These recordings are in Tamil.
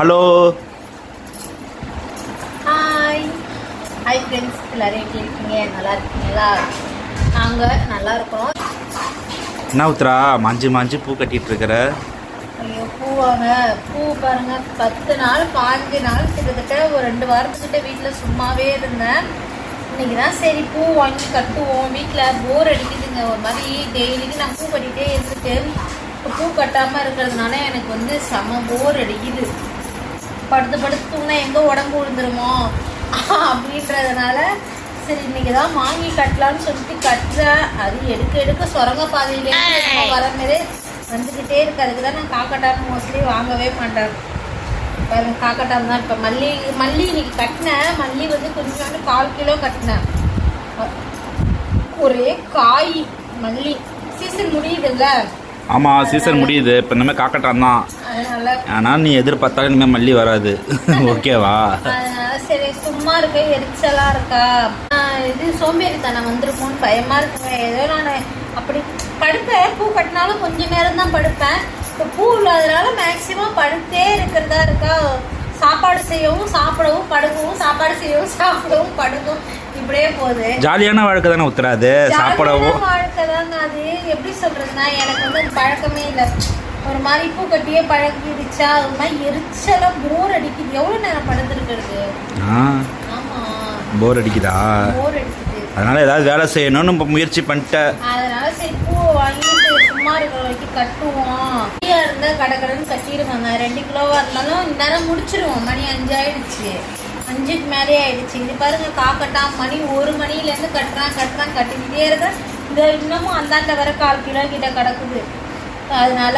ஹலோ. ஹாய் ஹாய் ஃப்ரெண்ட்ஸ் எல்லாரும் எப்படி இருக்கீங்க? நல்லா இருக்கீங்களா? நாங்கள் நல்லா இருக்கிறோம் என்ன உத்ரா மாஞ்சி மாஞ்சி பூ கட்டிட்டு இருக்கிற ஐயோ பூவாங்க. பூ பாருங்க. பத்து நாள் பாஞ்சு நாள் கிட்டத்தட்ட ஒரு ரெண்டு வாரத்துக்கிட்ட வீட்டில் சும்மாவே இருந்தேன். இன்னைக்கு தான் சரி பூ வாங்கி கட்டுவோம். வீட்டில் போர் அடிக்குதுங்க. ஒரு மாதிரி டெய்லிக்கு நான் பூ கட்டிகிட்டே இருந்துட்டு இப்போ பூ கட்டாமல் இருக்கிறதுனால எனக்கு வந்து செம போர் அடிக்குது. படுத்து படுத்து தூங்கினா எங்கே உடம்பு விழுந்துருமோ அப்படின்றதுனால சரி இன்னைக்கு தான் வாங்கி கட்டலாம்னு சொல்லிட்டு கட்டுறேன் அது எடுக்க எடுக்க சுரங்க பாதையிலே வர மாதிரி வந்துக்கிட்டே இருக்கு அதுக்கு தான் நான் காக்கட்டான் மோஸ்ட்லி வாங்கவே மாட்டேன். பாருங்க காக்கட்டான் தான் இப்போ. மல்லி மல்லி இன்னைக்கு கட்டினேன். மல்லி வந்து கொஞ்சோண்டு கால் கிலோ கட்டினேன். ஒரே காய் மல்லி. சீசன் முடியுதுல்ல. ஆமாம் சீசன் முடியுது. இப்போ இனிமேல் காக்கட்டான் தான். ஆனால் நீ எதிர்பார்த்தாலும் இனிமேல் மல்லி வராது. ஓகேவா? அதனால சரி சும்மா இருக்க எரிச்சலா இருக்கா? ஆஹ் இது சோம்பேறித்தனம் வந்திருக்கும்னு பயமா இருக்குங்க ஏதோ நான் அப்படி படுப்பேன். பூ கட்டினாலும் கொஞ்ச நேரம் தான் படுப்பேன். இப்போ பூ இல்லாதனால மேக்சிமம் படுத்தே இருக்கிறதா இருக்கா? சாப்பாடு செய்யவும் சாப்பிடவும் படுக்கவும் சாப்பாடு செய்யவும் சாப்பிடவும் படுக்கவும். இப்படியே போகுது. ஜாலியான வாழ்க்கை தானே உத்தராது சாப்பிடவும். வாழ்க்கை தாங்க அது. எப்படி சொல்றதுன்னா எனக்கு வந்து அது பழக்கமே இல்லை. ஒரு மாதிரி பூ கட்டியே பழகிடுச்சா ஒரு மாதிரி எரிச்சலா போர் அடிக்குது. எவ்வளவு நேரம் படுத்துருக்கிறது? போர் அடிக்குதா? போர் அடிக்குது. அதனால ஏதாவது வேலை செய்யணும்னு இப்போ முயற்சி பண்ணிட்ட. அதனால சரி பூவை வாங்கிட்டு சும்மா இருக்கிற வரைக்கும் கட்டுவோம். ஃப்ரீயா இருந்தா கடகடன்னு கட்டிடுவாங்க. ரெண்டு கிலோவா இருந்தாலும் இந்நேரம் முடிச்சிருவோம். மணி அஞ்சு ஆயிடுச்சு அஞ்சுக்கு மேலே ஆயிடுச்சு. இது பாருங்க காக்கட்டா மணி ஒரு மணில இருந்து கட்டுறான் கட்டுறான் கட்டிக்கிட்டே இருக்கேன். இந்த இன்னமும் அந்தாண்ட வர கால் கிலோ கிட்ட கிடக்குது. அதனால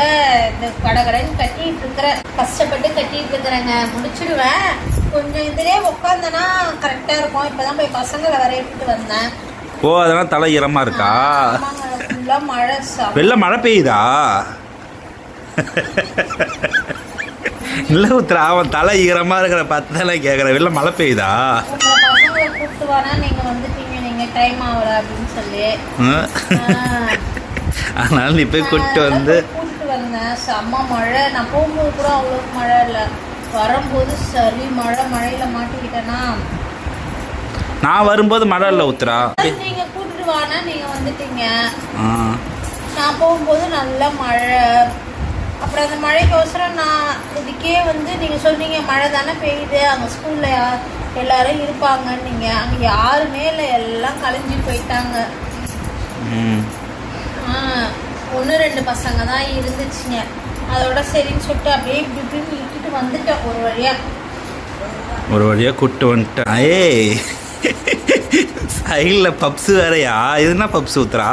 இந்த கடகடன்னு கட்டிட்டு இருக்கிறேன் கஷ்டப்பட்டு கட்டிட்டு இருக்கிறேங்க. முடிச்சிடுவேன். கொஞ்சம் இதுலயே உட்காந்தனா கரெக்டா இருக்கும். இப்பதான் போய் பசங்களை வரையிட்டு வந்தேன். ஓ அதெல்லாம் தலை ஈரமாக இருக்கா? மழை. வெளில மழை பெய்யுதா? இல்லை அவன் தலை ஈரமாக இருக்கிற பார்த்து தானே கேட்குறேன் வெளில மழை பெய்யுதா? அதனால நீ போய் கூப்பிட்டு வந்து செம்ம மழை. நான் போகும்போது கூட அவ்வளோக்கு மழை இல்லை. வரும்போது சரி மழை மழையில மாட்டிக்கிட்டேனா? நான் வரும்போது மழை இல்லை உத்தரா. நீங்க கூட்டிட்டு வானா நீங்க வந்துட்டீங்க. நான் போகும்போது நல்ல மழை. அப்புறம் அந்த மழைக்கோசரம் நான் இதுக்கே வந்து நீங்க சொன்னீங்க மழை தானே பெய்யுது அங்க ஸ்கூல்ல எல்லாரும் இருப்பாங்கன்னு நீங்க அங்க யாருமே இல்லை எல்லாம் கலைஞ்சு போயிட்டாங்க. ம். ஒன்று ரெண்டு பசங்க தான் இருந்துச்சுங்க. அதோட சரின்னு சொல்லிட்டு அப்படியே இப்படி இப்படின்னு இட்டுட்டு வந்துட்டேன் ஒரு வழியா. ஒரு வழியாக கூப்பிட்டு வந்துட்டேன். ஏய் சைடில் பப்ஸ் வேறயா? என்ன பப்ஸ் ஊத்துறா?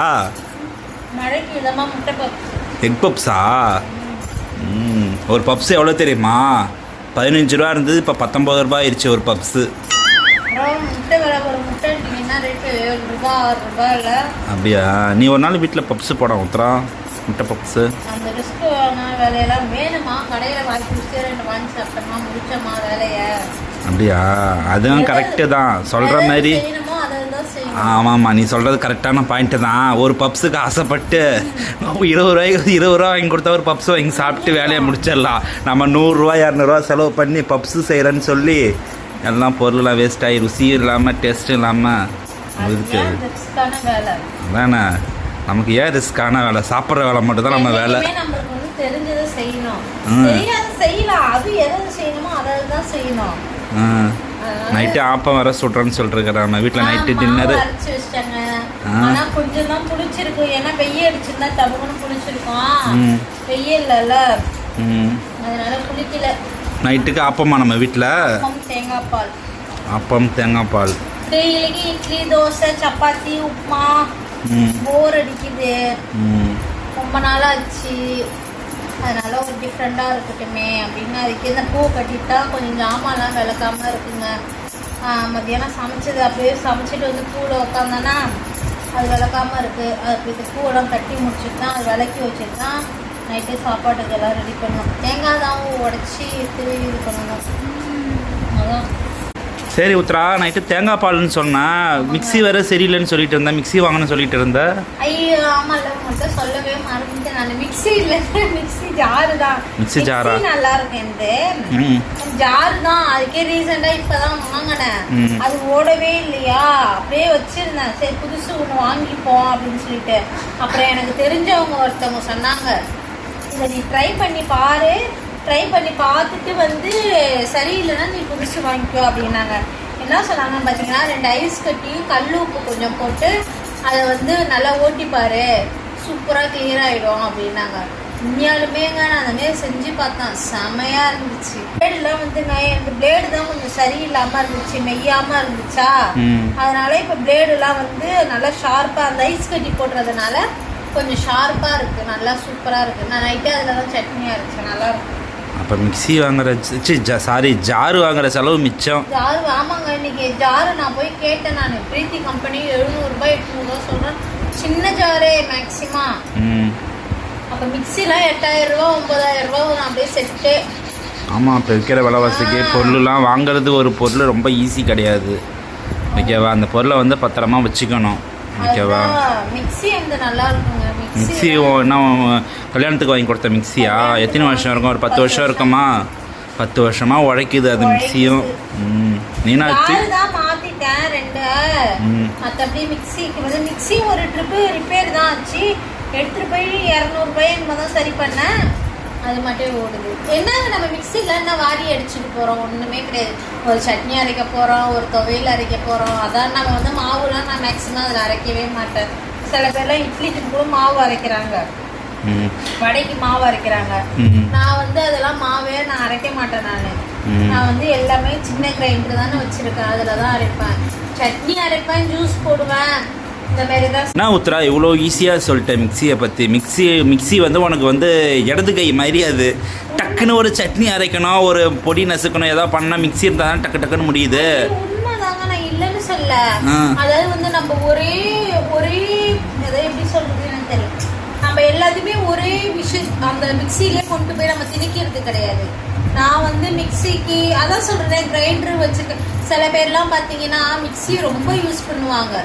மழைக்கு விதமா முட்டை பப்ஸ் எக் பப்ஸா ஒரு பப்ஸ் எவ்வளோ தெரியுமா? பதினஞ்சு ரூபா இருந்தது இப்போ பத்தொம்பது ரூபாய் ஆயிடுச்சு ஒரு பப்ஸு. ரூபா அப்படியா? நீ ஒரு நாள் வீட்டில் பப்ஸு போட ஊத்துறா முட்டை பப்ஸு. அந்த ரிஸ்க் வேலையெல்லாம் வேணுமா? கடையில் வாங்கி குடிச்சு ரெண்டு வாங்கி சாப்பிட்டோமா? முடிச்சோமா வேலையை? அப்படியா? அதுவும் கரெக்டு தான். சொல்கிற மாதிரி செய்யணுமோ அதை தான் செய்யணும் ஆமாம்மா நீ சொல்கிறது கரெக்டான பாயிண்ட்டு தான். ஒரு பப்ஸுக்கு ஆசைப்பட்டு இருபது ரூபாய்க்கு இருபது ரூபா வாங்கி கொடுத்தா ஒரு பப்ஸ் வாங்கி சாப்பிட்டு வேலையை முடிச்சிடலாம். நம்ம நூறுரூவா இரநூறுவா செலவு பண்ணி பப்ஸு செய்கிறேன்னு சொல்லி எல்லாம் பொருள்லாம் வேஸ்ட் ஆகி ருசியும் இல்லாமல் டேஸ்ட்டும் இல்லாமல் இருக்கு. அதானே? நமக்கு ஏன் ரிஸ்க்கான வேலை? சாப்பிட்ற வேலை மட்டும் தான் நம்ம வேலை. தெரிஞ்சதை செய்யணும். செய்யலாம். அது எதை செய்யணுமோ அதை தான் செய்யணும். அதனால நைட்டு ஆப்பம் வர சுட்றேன்னு சொல்லிருக்கிறேன் நம்ம வீட்டில் நைட்டு டின்னரு மாவு அரைச்சு வச்சிட்டாங்க. ஆ. ஆனா கொஞ்சம் தான் புளிச்சிருக்கு. ஏன்னா வெய்ய அடிச்சிருந்தா டபுக்குன்னு புளிச்சிருக்கும். ம். அதனால புளிக்கல. நைட்டுக்கு ஆப்பமா நம்ம வீட்டில் தேங்காய் பால். அப்பம் தேங்காய் பால். டெய்லிக்கு இட்லி தோசை சப்பாத்தி உப்புமா. போர் அடிக்குது. ரொம்ப நாள் ஆச்சு அதனால ஒரு டிஃப்ரெண்ட்டாக இருக்கட்டுமே அப்படின்னு அதுக்கு இந்த பூ கட்டிட்டா கொஞ்சம் ஜாமான்லாம் விளக்காம இருக்குங்க. மத்தியானம் சமைச்சது அப்படியே சமைச்சிட்டு வந்து பூவில் உட்காந்தேன்னா அது விளக்காம இருக்கு. அது இது பூவெல்லாம் கட்டி முடிச்சுட்டு தான் அது விளக்கி வச்சுட்டு தான் நைட்டு சாப்பாட்டுக்கு எல்லாம் ரெடி பண்ணணும். தேங்காய் தான் உடச்சி திருவி இது பண்ணணும். அதான். சரி உத்ரா நைட்டு தேங்காய் பால்னு சொன்னா மிக்ஸி வேற சரியில்லைன்னு சொல்லிட்டு இருந்தேன். மிக்ஸி வாங்கணும்னு சொல்லிட்டு இருந்த ஐயோ ஆமால உங்கள்கிட்ட சொல்லவே மறந்துட்டேன் நான். மிக்ஸி இல்ல. மிக்ஸி ஜாரு தான். மிக்ஸி ஜாரா? நல்லா இருக்கும் இந்த ஜாரு தான். அதுக்கே ரீசெண்டா இப்பதான் வாங்கினேன். அது ஓடவே இல்லையா? அப்படியே வச்சிருந்தேன். சரி புதுசு ஒன்று வாங்கிப்போம் அப்படின்னு சொல்லிட்டு. அப்புறம் எனக்கு தெரிஞ்சவங்க ஒருத்தவங்க சொன்னாங்க இதை நீ ட்ரை பண்ணி பாரு. ட்ரை பண்ணி பார்த்துட்டு வந்து சரியில்லைன்னா நீ புதுசு வாங்கிக்கோ. அப்படின்னாங்க. என்ன சொன்னாங்க பார்த்தீங்கன்னா ரெண்டு ஐஸ் கட்டி கல் உப்பு கொஞ்சம் போட்டு அதை வந்து நல்லா ஓட்டி பாரு சூப்பராக கிளியர் ஆகிடும் அப்படின்னாங்க. உண்மையாலுமேங்க நான் அந்த செஞ்சு பார்த்தேன். செமையா இருந்துச்சு. பிளேடுலாம் வந்துங்க எனக்கு பிளேடு தான் கொஞ்சம் சரியில்லாம இருந்துச்சு மெய்யாம இருந்துச்சா? அதனால இப்போ பிளேடுலாம் வந்து நல்லா ஷார்ப்பா அந்த ஐஸ் கட்டி போடுறதுனால கொஞ்சம் ஷார்ப்பா இருக்கு. நல்லா சூப்பரா இருக்கு. நான் நைட்டே அதில் தான் சட்னி அரைச்சேன். நல்லா இருக்கும். அப்போ மிக்ஸி வாங்குற சாரி ஜாரு வாங்குற செலவு மிச்சம். ஜாரு ஆமாங்க. இன்னைக்கு ஜாரு நான் போய் கேட்டேன் நான். பிரீத்தி கம்பெனி எழுநூறுபா எட்நூறுபா சொல்றேன் சின்ன ஜாரே மேக்ஸிமம் அப்போ மிக்சிலாம் எட்டாயிரம் ரூபா ஒன்பதாயிரம் ரூபா வரும் அப்படியே செட்டு. ஆமாம் இப்போ இருக்கிற விலைவாசிக்கு பொருள்லாம் வாங்குறது ஒரு பொருள் ரொம்ப ஈஸி கிடையாது. ஓகேவா? அந்த பொருளை வந்து பத்திரமா வச்சுக்கணும். ஓகேவா? மிக்ஸி வந்து நல்லா இருக்குங்க. மிக்ஸி என்ன கல்யாணத்துக்கு வாங்கி கொடுத்த மிக்ஸியா எத்தனை வருஷம் இருக்கும்? ஒரு பத்து வருஷம். இருக்குமா? பத்து வருஷமா உழைக்குது அது மிக்ஸியும் ம். நீனாச்சு மாத்திட்டேன் ரெண்டு. மற்றபடி மிக்ஸிக்கு வந்து மிக்ஸி ஒரு ட்ரிப்பு ரிப்பேர் தான் ஆச்சு. எடுத்துட்டு போய் இரநூறுபாய் என்னமோ தான் சரி பண்ணேன். அது மட்டும் ஓடுது. என்னங்க நம்ம மிக்ஸியில் என்ன வாரி அடிச்சுட்டு போகிறோம் ஒன்றுமே கிடையாது. ஒரு சட்னி அரைக்க போகிறோம் ஒரு துவையல் அரைக்க போகிறோம் அதான் நம்ம வந்து மாவுலாம் நான் மேக்ஸிமம் அதில் அரைக்கவே மாட்டேன். சில பேர்லாம் இட்லிக்கு கூட மாவு அரைக்கிறாங்க. வடைக்கு மாவு அரைக்கிறாங்க. நான் வந்து அதெல்லாம் மாவே நான் அரைக்க மாட்டேன் நான். நான் வந்து எல்லாமே சின்ன கிரைண்டர் தானே வச்சிருக்கேன். அதில் தான் அரைப்பேன். சட்னி அரைப்பேன் ஜூஸ் போடுவேன். என்ன உத்ரா இவ்வளோ ஈஸியாக சொல்லிட்டேன் மிக்சியை பற்றி மிக்ஸி மிக்ஸி வந்து உனக்கு வந்து இடது கை மாதிரி அது. டக்குன்னு ஒரு சட்னி அரைக்கணும் ஒரு பொடி நசுக்கணும் ஏதாவது பண்ணால் மிக்ஸி இருந்தால் தான் டக்கு டக்குன்னு முடியுது. நான் இல்லைன்னு சொல்ல. அதாவது வந்து நம்ம ஒரே ஒரே எப்படி சொல்றது எனக்கு தெரியல. நம்ம எல்லாத்தையுமே ஒரே விஷயம் அந்த மிக்சியிலே கொண்டு போய் நம்ம திணிக்கிறது கிடையாது. நான் வந்து மிக்சிக்கு அதான் சொல்றேன் கிரைண்டர் வச்சிருக்கேன். சில பேர்லாம் பார்த்தீங்கன்னா மிக்ஸி ரொம்ப யூஸ் பண்ணுவாங்க.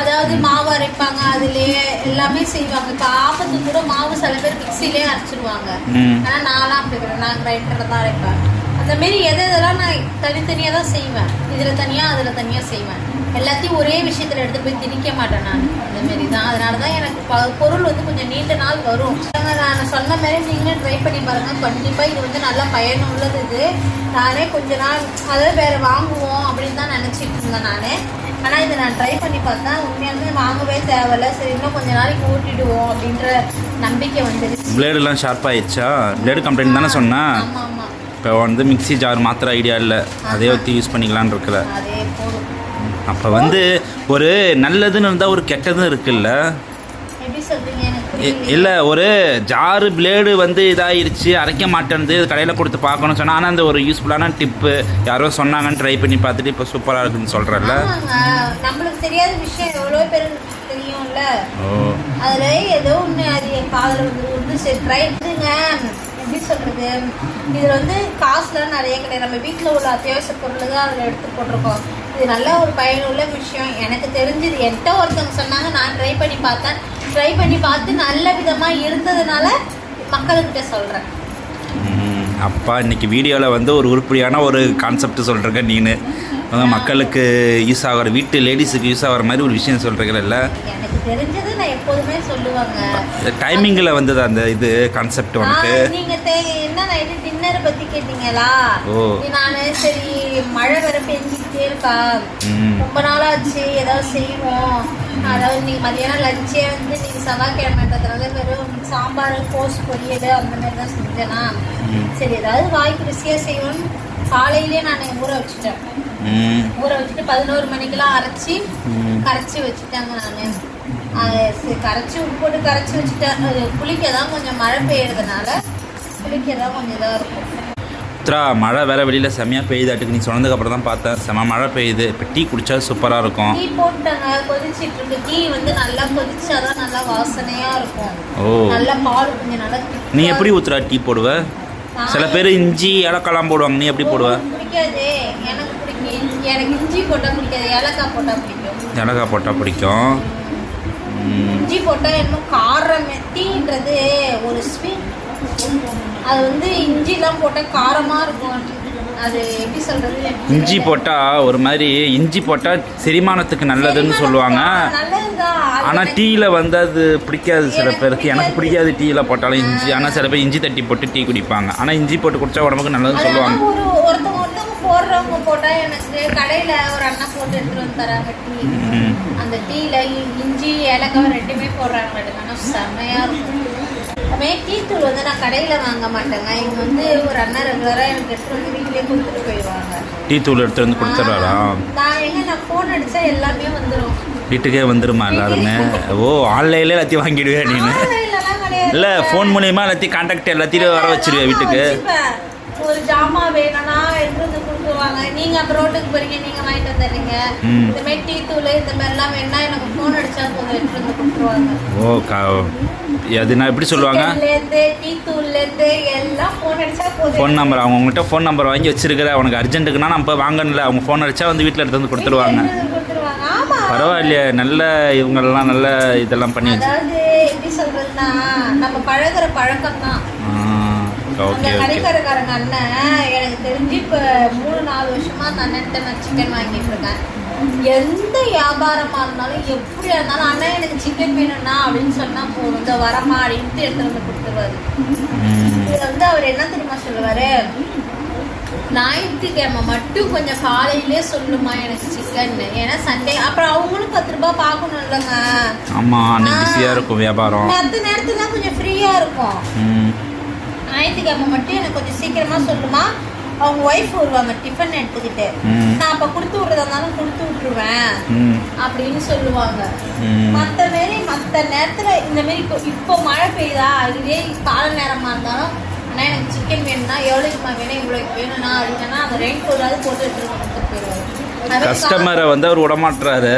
அதாவது மாவு அரைப்பாங்க அதுலயே எல்லாமே செய்வாங்க. இப்போ ஆப்பத்து கூட மாவு சில பேர் மிக்சிலே அரைச்சிருவாங்க. ம். ஆனா நான்லாம் அப்படி நான் கிரைண்டர்ல தான் அரைப்பேன். அந்த மாரி எது எதெல்லாம் நான் தனித்தனியாக தான் செய்வேன். இதுல தனியா அதுல தனியா செய்வேன். எல்லாத்தையும் ஒரே விஷயத்துல எடுத்து போய் திணிக்க மாட்டேன் நான். அந்த மாரி தான் அதனால தான் எனக்கு ப- பொருள் வந்து கொஞ்சம் நீண்ட நாள் வரும். நான் சொன்ன மாதிரி நீங்களும் ட்ரை பண்ணி பாருங்க. கண்டிப்பா இது வந்து நல்லா பயனுள்ளது இது. நானே கொஞ்ச நாள் அதாவது வேற வாங்குவோம் அப்படின்னு தான் நினைச்சிட்டு இருந்தேன் நானு. ஆனா இதை நான் ட்ரை பண்ணி பார்த்தா உண்மையாலுமே வாங்கவே தேவையில்ல. சரி இன்னும் கொஞ்ச நாளைக்கு ஓட்டிடுவோம் அப்படின்ற நம்பிக்கை வந்துருச்சு. பிளேடுலாம் ஷார்ப் ஆயிடுச்சா? பிளேடு கம்ப்ளைண்ட் தானே ஆமா இப்போ வந்து மிக்ஸி ஜார் மாத்திர ஐடியா இல்லை. அதே வச்சு யூஸ் பண்ணிக்கலான்னு இருக்கிற அதே போதும். அப்போ வந்து ஒரு நல்லதுன்னு இருந்தால் ஒரு கெட்டதும் இருக்குல்ல? இல்லை ஒரு ஜாரு பிளேடு வந்து இதாயிருச்சு அரைக்க மாட்டேன்து கடையில் கொடுத்து பார்க்கணும் சொன்னா ஆனால் அந்த ஒரு யூஸ்ஃபுல்லான டிப்பு யாரோ சொன்னாங்கன்னு ட்ரை பண்ணி பார்த்துட்டு இப்போ சூப்பராக இருக்குன்னு சொல்கிறல்ல நம்மளுக்கு தெரியாத விஷயம் எவ்வளோ பேருக்கு தெரியும்ல? அதுல ஏதோ ஒண்ணு அது காதுல வந்து வந்து சரி ட்ரை பண்ணுங்க. எப்படி சொல்றது? இதுல வந்து காசுலாம் நிறைய கிடையாது. நம்ம வீட்டுல உள்ள அத்தியாவசிய பொருள் தான் அதுல எடுத்து போட்டிருக்கோம். இது நல்ல ஒரு பயனுள்ள விஷயம். எனக்கு தெரிஞ்சது என்கிட்ட ஒருத்தவங்க சொன்னாங்க நான் ட்ரை பண்ணி பார்த்தேன். ட்ரை பண்ணி பார்த்து நல்ல விதமா இருந்ததுனால மக்கள்கிட்ட சொல்றேன். ம், அப்பா இன்னைக்கு வீடியோவில் வந்து ஒரு உருப்படியான ஒரு கான்செப்ட் சொல்கிறேங்க நீனு. மக்களுக்கு யூஸ் ஆகிற வீட்டு லேடிஸுக்கு யூஸ் ஆகிற மாதிரி ஒரு விஷயம் சொல்கிறீங்கல்ல தெரிஞ்சது நான் எப்போதுமே சொல்லுவாங்க. டைமிங்கில் வந்தது அந்த இது கான்செப்ட் உனக்கு. ஆ, நீங்க தே- என்ன நைட்டு டின்னர் பத்தி கேட்டீங்களா. நானு சரி மழை வேற பெஞ்சிக்கிட்டே இருக்கா. ரொம்ப நாளாச்சு ஏதாவது செய்வோம் அதாவது நீங்க மதியானம் லஞ்சே வந்து நீங்க செவ்வாய்க்கிழமைன்றதுனால வெறும் சாம்பார் கோஸ் பொரியல் அந்த மாதிரி தான் செஞ்சேனா. சரி ஏதாவது வாய்க்கு ருசியா செய்வோம்னு காலையிலேயே நான் ஊற வச்சுட்டேன். ஊற வச்சுட்டு பதினோரு மணிக்கெல்லாம் அரைச்சி. கரைச்சி வச்சுட்டாங்க நான். கரைச்சி உப்பு போட்டு கரைச்சி வச்சுட்டேன் குளிக்க தான் கொஞ்சம் மழை பெய்யறதுனால குளிக்க தான் கொஞ்சம் இதாக இருக்கும். உத்ரா மழை வேற வெளியில் செம்மையாக பெய்யுதாட்டுக்கு நீ சொன்னதுக்கு அப்புறம் தான் பார்த்தேன். செம்ம மழை பெய்யுது. இப்போ டீ குடிச்சா சூப்பராக இருக்கும். டீ போட்டாங்க கொதிச்சிட்டு இருக்கு டீ வந்து நல்லா கொதிச்சாதான் நல்லா வாசனையா இருக்கும். ஓ. நல்லா பால் கொஞ்சம் நல்லா நீ எப்படி ஊத்துறா டீ போடுவ? சில பேர் இஞ்சி ஏலக்காலாம் போடுவாங்க. நீ எப்படி போடுவ? பிடிக்காதே. எனக்கு பிடிக்கும். எனக்கு இஞ்சி போட்டால் பிடிக்காது. ஏலக்காய் போட்டால் பிடிக்கும். மிளகாய் போட்டால் பிடிக்கும். இஞ்சி போட்டால் என்னமோ காரம் டீன்றது ஒரு ஸ்வீட் அது வந்து இஞ்சிலாம் போட்டால் காரமாக இருக்கும். இஞ்சி போட்டால் ஒரு மாதிரி இஞ்சி போட்டால் செரிமானத்துக்கு நல்லதுன்னு சொல்லுவாங்க. ஆனால் டீயில் வந்து அது பிடிக்காது சில பேருக்கு. எனக்கு பிடிக்காது. டீயில் போட்டாலும் இஞ்சி. ஆனால் சில பேர் இஞ்சி தட்டி போட்டு டீ குடிப்பாங்க. ஆனால் இஞ்சி போட்டு குடிச்சா உடம்புக்கு நல்லதுன்னு சொல்லுவாங்க. போடுறவங்க போட்டா எனக்கு கடையில ஒரு அண்ணா போட்டு எடுத்துட்டு வந்து தராங்க டீ. அந்த டீல இஞ்சி ஏலக்காய் ரெண்டுமே போடுறாங்க. ஆனால் செம்மையா இருக்கும். அதுமாதிரி டீ தூள் வந்து நான் கடையில வாங்க மாட்டேங்க. இங்க வந்து ஒரு அண்ணா ரெகுலரா எனக்கு எடுத்துட்டு வந்து வீட்லயே கொடுத்துட்டு போயிடுவாங்க. டீ தூள் எடுத்து வந்து கொடுத்துட்றாரா நான் எங்க நான் ஃபோன் அடிச்சா எல்லாமே வந்துடும் வீட்டுக்கே வந்துருமா எல்லாருமே? ஓ ஆன்லைன்லேயே எல்லாத்தையும் வாங்கிடுவேன் நீனு? இல்லை ஃபோன் மூலியமா எல்லாத்தையும் கான்டாக்ட் எல்லாத்தையும் வர வச்சிருவேன் வீட்டுக்கு. ஒரு ஜாமா வேணும்னா எடுத்து கொடுத்துருவாங்க நீங்க அப்ப ரோட்டுக்கு போறீங்க நீங்க வாங்கிட்டு வந்துடுறீங்க. இந்த மாதிரி டீ தூள் இந்த மாதிரி எல்லாம் வேணா எனக்கு ஃபோன் அடிச்சா போதும் எடுத்து வந்து கொடுத்துருவாங்க. ஓ கா அது நான் எப்படி சொல்லுவாங்க? ஃபோன் நம்பர் அவங்க உங்கள்கிட்ட ஃபோன் நம்பர் வாங்கி வச்சிருக்கிற உனக்கு அர்ஜென்ட்டுக்குன்னா நம்ம வாங்கணும்ல. அவங்க ஃபோன் அடிச்சா வந்து வீட்டில் எடுத்து வந்து கொடுத்துருவாங்க. பரவாயில்லையே நல்ல இவங்கெல்லாம் நல்ல இதெல்லாம் பண்ணி வச்சு. எப்படி சொல்றதுன்னா நம்ம பழகுற பழக்கம் தான் ஓகே கடைக்காரக்காரங்க அண்ணன் எனக்கு தெரிஞ்சு இப்போ மூணு நாலு வருஷமா அந்த அண்ணன்ட்ட நான் சிக்கன் வாங்கிட்டு இருக்கேன் எந்த வியாபாரமா இருந்தாலும் எப்படியா இருந்தாலும் அண்ணன் எனக்கு சிக்கன் வேணும்னா அப்படின்னு சொன்னா போதும் இந்த வரமா அப்படின்ட்டு எடுத்துட்டு வந்து கொடுத்துருவாரு. இது வந்து அவர் என்ன தெரியுமா சொல்லுவாரு? ஞாயிற்றுக்கிழமை மட்டும் கொஞ்சம் காலையிலே சொல்லுமா எனக்கு சிக்கன் ஏன்னா சண்டே அப்புறம் அவங்களும் பத்து ரூபாய் பார்க்கணும் இல்லைங்க. ஆமாம் அன்னைக்கு இருக்கும் வியாபாரம். மற்ற நேரத்துல கொஞ்சம் ஃப்ரீயா இருக்கும். ஞாயிற்றுக்கிழமை மட்டும் எனக்கு கொஞ்சம் சீக்கிரமா சொல்லுமா? அவங்க ஒய்ஃப் வருவாங்க டிஃபன் எடுத்துக்கிட்டு. நான் அப்ப கொடுத்து விட்றதா இருந்தாலும் கொடுத்து விட்டுருவேன். அப்படின்னு சொல்லுவாங்க. மற்ற மாரி மற்ற நேரத்துல இந்த மாரி இப்போ இப்போ மழை பெய்யுதா? இதே கால நேரமா இருந்தாலும் அண்ணா எனக்கு சிக்கன் வேணும்னா எவ்வளோக்குமா வேணும் இவ்வளோக்கு வேணும்னா அப்படின்னா அந்த ரெயின் கோடாவது போட்டு அது மாதிரி கஸ்டமரை வந்து அவர் விடமாட்டுறாரு.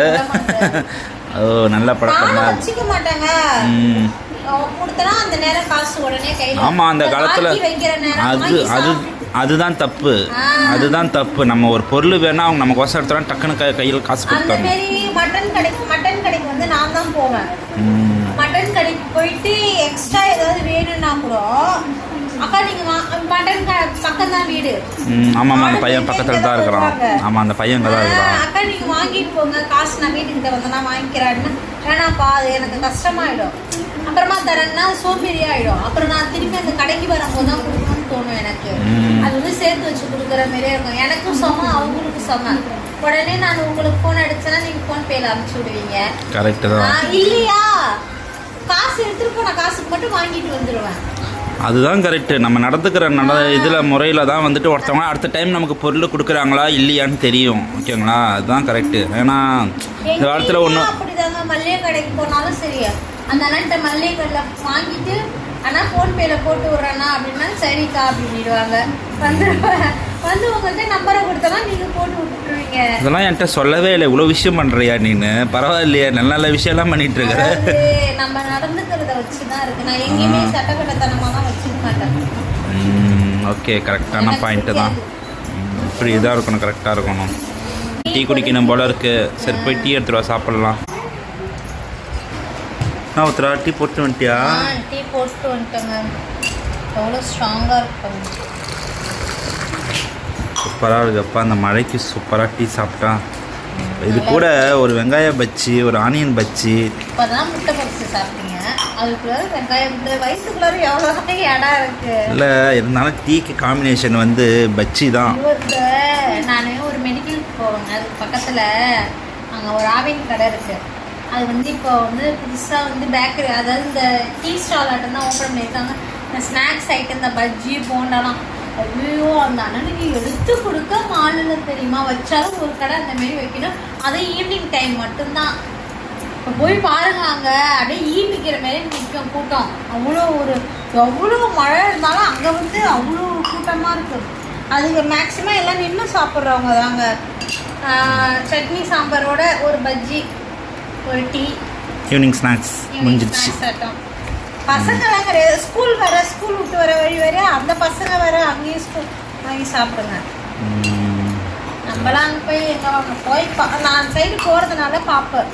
ஓ நல்ல பழக்கம் தான் வச்சுக்க மாட்டாங்க. ஆமாம் அந்த காலத்தில் அது அது அதுதான் தப்பு. அதுதான் தப்பு. நம்ம ஒரு பொருள் வேணா அவங்க நமக்கு வசம் எடுத்தோம் டக்குன்னு கை கையில் காசு கொடுத்தாங்க மட்டன் கடைக்கு மட்டன் கடைக்கு வந்து நான் தான் போவேன். ம். மட்டன் கடைக்கு போயிட்டு எக்ஸ்ட்ரா ஏதாவது வேணும்னா கூட அக்கா நீங்க மட்டன் பக்கம் தான் வீடு. ம் ஆமாம் அந்த பையன் பக்கத்தில் தான் இருக்கிறான். ஆமாம் அந்த பையன் தான் இருக்கிறான். அக்கா நீங்க வாங்கிட்டு போங்க. காசு நான் வீட்டுக்கிட்ட வந்தேன்னா வாங்கிக்கிறேன்னு. வேணாப்பா அது எனக்கு கஷ்டமாயிடும். அப்புறமா தரேன்னா சோம்பேறி ஆயிடும். அப்புறம் நான் திரும்பி அந்த கடைக்கு வரும்போது தான் கொடுக்கணும்னு தோணும் எனக்கு. அது வந்து சேர்த்து வச்சு கொடுக்குற மாதிரியே இருக்கும். எனக்கும் சம அவங்களுக்கும் சம உடனே நான் உங்களுக்கு ஃபோன் அடிச்சேன்னா நீங்க ஃபோன் பேல அனுப்பிச்சு விடுவீங்க. கரெக்டு தான். இல்லையா? காசு எடுத்துட்டு போன காசுக்கு மட்டும் வாங்கிட்டு வந்துடுவேன் அதுதான் கரெக்டு நம்ம நடந்துக்கிற நட இதில் முறையில் தான் வந்துட்டு ஒருத்தவங்க அடுத்த டைம் நமக்கு பொருள் கொடுக்குறாங்களா இல்லையான்னு தெரியும். ஓகேங்களா அதுதான் கரெக்டு ஏன்னா இந்த காலத்தில் ஒன்று அப்படிதாங்க. மல்லிகை கடைக்கு போனாலும் சரி. அந்த அண்ணன்ட்ட மல்லிகை கடையில் வாங்கிட்டு அண்ணா ஃபோன் பேல போட்டு விட்றேண்ணா அப்படின்னா சரிக்கா அப்படின்னுடுவாங்க. வந்துடுவேன் வந்து உங்கள்கிட்ட நம்பரை கொடுத்தனா நீங்கள் போட்டு விட்டுருவீங்க. இதெல்லாம் என்கிட்ட சொல்லவே இல்லை. இவ்வளோ விஷயம் பண்ணுறியா நீனு? பரவாயில்லையே. நல்ல நல்ல விஷயம்லாம் பண்ணிட்டு இருக்கிற நம்ம நடந்துக்கிறத வச்சு தான் இருக்கு. நான் எங்கேயுமே சட்டக்கட்டத்தனமாலாம் வச்சுக்க மாட்டேன். ஓகே கரெக்டான பாயிண்ட்டு தான். இப்படி இதாக இருக்கணும். கரெக்டாக இருக்கணும். டீ குடிக்கணும் போல இருக்கு. சரி போய் டீ எடுத்துட்டு வா சாப்பிட்லாம். ஒருத்தரா டீ போட்டு வந்துட்டியா? டீ போட்டு வந்துட்டேங்க. எவ்வளோ ஸ்ட்ராங்காக இருக்கும். சூப்பராக இருக்குப்பா அந்த மழைக்கு சூப்பராக டீ சாப்பிட்டா. இது கூட ஒரு வெங்காய பச்சி ஒரு ஆனியன் பச்சி இப்போதான் முட்டை பப்ஸ் சாப்பிட்டீங்க. அதுக்குள்ள வெங்காயம் வயசுக்குள்ளார எவ்வளோ இடம் இருக்கு. இல்லை இருந்தாலும் டீக்கு காம்பினேஷன் வந்து பச்சி தான். நான் ஒரு மெடிக்கலுக்கு போவேங்க. அதுக்கு பக்கத்தில் அங்கே ஒரு ஆவின் கடை இருக்கு. அது வந்து இப்போ வந்து புதுசாக வந்து பேக்கரி அதாவது இந்த டீ ஸ்டால் ஆட்டம் தான் ஓப்பன் பண்ணியிருக்காங்க. இந்த ஸ்நாக்ஸ் ஐட்டம் இந்த பஜ்ஜி போண்டாலாம். ஐயோ அந்த அண்ணனுக்கு எடுத்து கொடுக்க மாநில தெரியுமா? வச்சாலும் ஒரு கடை அந்த மாரி வைக்கணும். அதே ஈவினிங் டைம் மட்டும்தான். இப்போ போய் பாருங்க அங்கே. அப்படியே ஈ மாரி நிற்கும் கூட்டம். அவ்வளோ ஒரு எவ்வளோ மழை இருந்தாலும் அங்கே வந்து அவ்வளோ கூட்டமாக இருக்கும் அதுக்கு மேக்ஸிமம் எல்லாம் நின்று சாப்பிட்றவங்க தாங்க. சட்னி சாம்பாரோட ஒரு பஜ்ஜி ஒரு டீ. ஈவினிங் ஸ்நாக்ஸ் முடிஞ்சிடுச்சு. பசங்களாம் கிடையாது. ஸ்கூல் வர ஸ்கூல் விட்டு வர வழி வர அந்த பசங்க வர அங்கேயும் ஸ்கூல் வாங்கி சாப்பிடுங்க. நம்மளாம் அங்கே போய் எங்க வாங்க? போய் நான் சைடு போகிறதுனால பார்ப்பேன்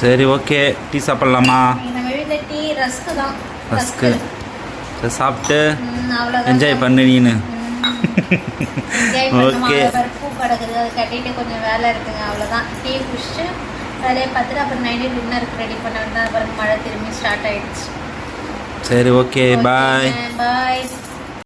சரி ஓகே டீ சாப்பிட்லாமா? நம்ம வீட்டில் டீ ரஸ்க்கு தான். ரஸ்க்கு. சாப்பிட்டு என்ஜாய் பண்ணு நீனு. வேறு பூ கிடக்குது அது கட்டிட்டு கொஞ்சம் வேலை இருக்குங்க. அவ்வளோதான் டீ குடிச்சிட்டு வேலையை பார்த்துட்டு அப்புறம் நைட்டு டின்னருக்கு ரெடி பண்ண வேண்டாம் அப்புறம் மழை திரும்பி ஸ்டார்ட் ஆயிடுச்சு. சரி ஓகே பாய் பாய்